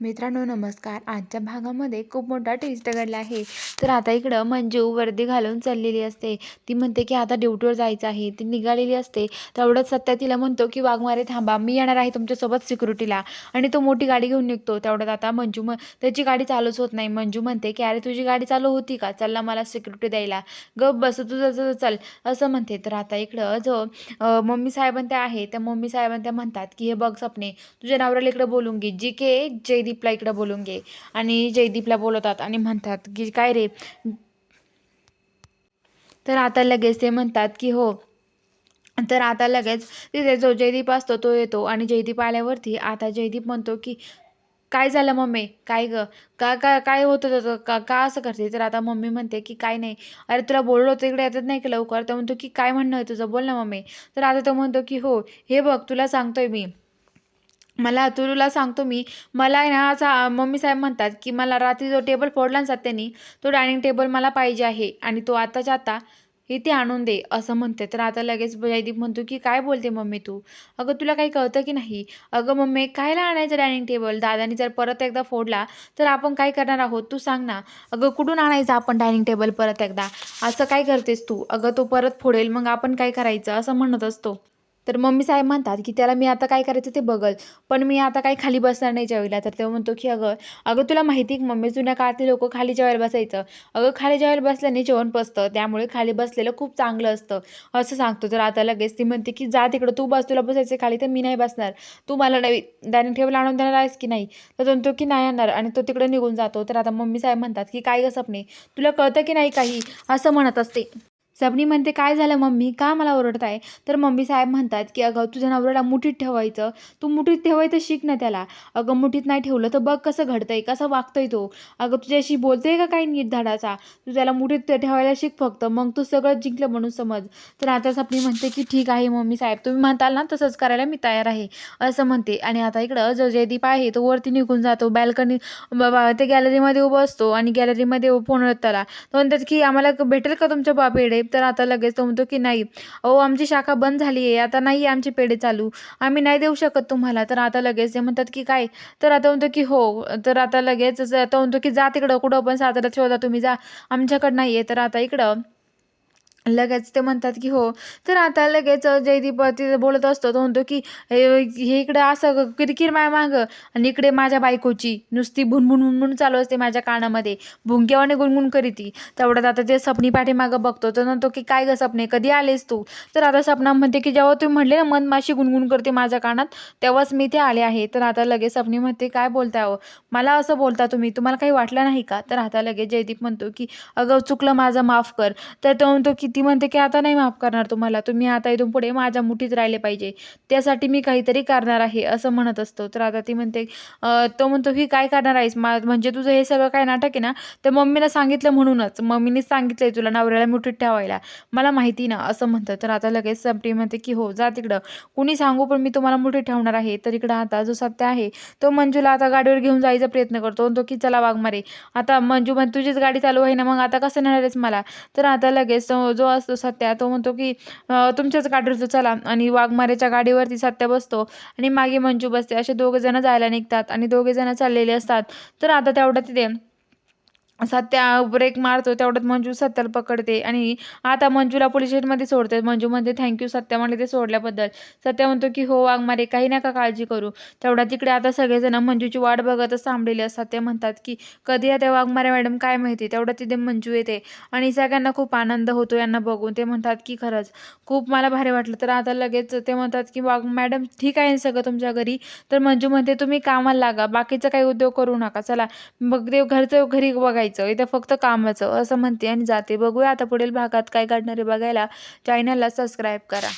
मित्रांनो नमस्कार. आजच्या भागामध्ये खूप मोठा ट्विस्ट घडला आहे. तर आता इकडं मंजू वर्दी घालून चाललेली असते. ती म्हणते की आता ड्युटीवर जायचं आहे. ती निघालेली असते. तेवढंच सत्या तिला म्हणतो की वाघमारे थांबा. मी येणार आहे तुमच्यासोबत सिक्युरिटीला आणि तो मोठी गाडी घेऊन निघतो. तेवढ्यात आता मंजू म त्याची गाडी चालूच होत नाही. मंजू म्हणते की अरे तुझी गाडी चालू होती का? चल मला सिक्युरिटी द्यायला. गप बस तुझं जसं चल. असं म्हणते. तर आता इकडं जो मम्मी साहेबांत्या आहे. त्या मम्मी साहेबांत्या म्हणतात की हे बघ सपने तुझ्या नवऱ्याला इकडं बोलून घे. जी के जयदीपला इकडं बोलून घे. आणि जयदीपला बोलवतात आणि म्हणतात की काय रे? तर आता लगेच ते म्हणतात की हो. तर आता लगेच तिथे जो जयदीप असतो तो येतो. आणि जयदीप आल्यावरती आता जयदीप म्हणतो की काय झालं मम्मी? काय ग? का का काय होतं त्याचं का का असं करते? तर आता मम्मी म्हणते की काय नाही. अरे तुला बोललो होतं इकडे येतात नाही का लवकर? तर म्हणतो की काय म्हणणं आहे तुझं? बोल ना मम्मी. तर आता तो म्हणतो की हो हे बघ तुला सांगतोय मी. मला तुला सांगतो मी मला ना असा मम्मी साहेब म्हणतात की मला रात्री जो टेबल फोडला ना त्यांनी तो डायनिंग टेबल मला पाहिजे आहे आणि तो आताच्या आता इथे आणून दे असं म्हणते. तर आता लगेच जयदीप म्हणतो की काय बोलते मम्मी तू? अगं तुला काही कळतं की नाही? अगं मम्मी कायला आणायचं डायनिंग टेबल दादानी जर परत एकदा फोडला तर आपण काय करणार आहोत? तू सांग ना. अगं कुठून आणायचं आपण डायनिंग टेबल परत एकदा? असं काय करतेस तू? अगं तो परत फोडेल मग आपण काय करायचं? असं म्हणत असतो. तर मम्मी साहेब म्हणतात की त्याला मी आता काय करायचं ते बघल. पण मी आता काही खाली बसणार नाही जेवायला. तर तेव्हा म्हणतो की अगं अगं तुला माहिती आहे मम्मी जुन्या काळातले लोक खाली जेवायला बसायचं. अगं खाली जेवायला बसल्याने जेवण पसतं त्यामुळे खाली बसलेलं खूप चांगलं असतं. असं सांगतो. तर आता लगेच ती म्हणते की जा तिकडं. तू बस. तुला बसायचं खाली तर मी नाही बसणार. तू मला नवी डायनिंग टेबल आणून देणार आहेस की नाही? तर तो म्हणतो की नाही आणणार. आणि तो तिकडे निघून जातो. तर आता मम्मी साहेब म्हणतात की काय गं सपने तुला कळतं की नाही काही? असं म्हणत असते. सबनी म्हणते काय झालं मम्मी? का मला ओरडताय? तर मम्मी साहेब म्हणतात की अगं तुझ्या नवऱ्याला मुठीत ठेवायचं. तू मुठीत ठेवायचं शिक ना त्याला. अगं मुठीत नाही ठेवलं तर बघ कसं घडतंय कसं वागतंय तो. अगं तुझ्याशी बोलतोय का काही नीट धाडाचा? तू त्याला मुठीत ठेवायला शिक फक्त. मग तू सगळं जिंकलं म्हणून समज. तर आता सपनी म्हणते की ठीक आहे मम्मी साहेब तुम्ही म्हणताल ना तसंच करायला मी तयार आहे. असं म्हणते. आणि आता इकडं जो जयदीप आहे तो वरती निघून जातो. बॅल्कनी ते गॅलरीमध्ये उभं असतो आणि गॅलरीमध्ये फोन त्याला. तो म्हणतात की आम्हाला क- भेटेल का तुमच्या बापेडे तर आता लगेच तो म्हणतो की नाही अहो आमची शाखा बंद झाली आहे आता नाही आमची आमचे पेढे चालू आम्ही नाही देऊ शकत तुम्हाला. तर आता लगेच ते म्हणतात की काय? तर आता म्हणतो की हो तर आता लगेच तो म्हणतो की जा तिकडं कुठं पण सातारा शोधा तुम्ही जा आमच्याकडं नाही आहे तर आता इकडं लगेच ते म्हणतात की हो. तर आता लगेच जयदीप तिथं बोलत असतो तो म्हणतो की हे हे इकडं असं किरकिर माय मागं. आणि इकडे माझ्या बायकोची नुसती भुणभुण भुणभुण चालू असते माझ्या कानामध्ये. भुंक्यावाने गुणगुण करीती. तेवढ्यात आता ते सपनी पाठीमागं बघतो. तर म्हणतो की काय गं सपने कधी आलेस तू? तर आता सपना म्हणते की जेव्हा तुम्ही म्हणले ना मन माशी गुणगुण करते माझ्या कानात तेव्हाच मी ते आले आहे. तर आता लगेच सपनी म्हणते काय बोलताय अहो मला असं बोलता तुम्ही? तुम्हाला काही वाटलं नाही का? तर आता लगेच जयदीप म्हणतो की अगं चुकलं माझं माफ कर. तर तो म्हणतो की ती म्हणते की आता नाही माफ करणार तुम्हाला. तुम्ही आता इथून पुढे माझ्या मुठीत राहिले पाहिजे. त्यासाठी मी काहीतरी करणार आहे असं म्हणत असतो. तर आता ती म्हणते तो म्हणतो की काय करणार आहेस? मा म्हणजे तुझं हे सगळं काय नाटक आहे ना? तर मम्मीला सांगितलं म्हणूनच. मम्मीने सांगितलंय तुला नवऱ्याला मुठीत ठेवायला. मला माहिती ना असं म्हणतं. तर आता लगेच संपटी म्हणते की हो जा तिकडं. कुणी सांगू पण मी तुम्हाला मुठीत ठेवणार आहे. तर इकडं आता जो सत्य आहे तो मंजूला आता गाडीवर घेऊन जायचा प्रयत्न करतो. तो की चला वाघमारे. आता मंजू म्हण तुझीच गाडी चालू आहे ना मग आता कसं नेणार आहेस मला? तर आता लगेच जो असतो सत्या तो म्हणतो की तुमच्याच गाडीवर चला आणि वाघमारेच्या गाडीवरती सत्या बसतो आणि मागे मंजू बसते. असे दोघे जण जायला निघतात आणि दोघे जण चाललेले असतात. तर आता तेवढ्या तिथे सत्या ब्रेक मारतो तेवढ्यात मंजू सत्याला पकडते आणि आता मंजूला पोलीस स्टेशनमध्ये सोडते. मंजू म्हणते थँक्यू सत्या म्हणले ते सोडल्याबद्दल. सत्या म्हणतो की हो वाघमारे काही नका काळजी करू. तेवढ्या तिकडे आता सगळेजण मंजूची वाट बघतच थांबलेली असतात. ते म्हणतात की कधी येते वाघमारे मॅडम? काय माहिती? तेवढ्या तिथे मंजू येते आणि सगळ्यांना खूप आनंद होतो यांना बघून. ते म्हणतात की खरंच खूप मला भारी वाटलं. तर आता लगेच ते म्हणतात की वाघ मॅडम ठीक आहे सगळं तुमच्या घरी. तर मंजू म्हणते तुम्ही कामाला लागा बाकीचं काही उद्योग करू नका. चला मग ते घरचं घरी बघायचं. इथं फक्त कामाचं असं म्हणते. आणि जाते. बघूया आता पुढील भागात काय घडणार आहे बघायला. चॅनलला सबस्क्राईब करा.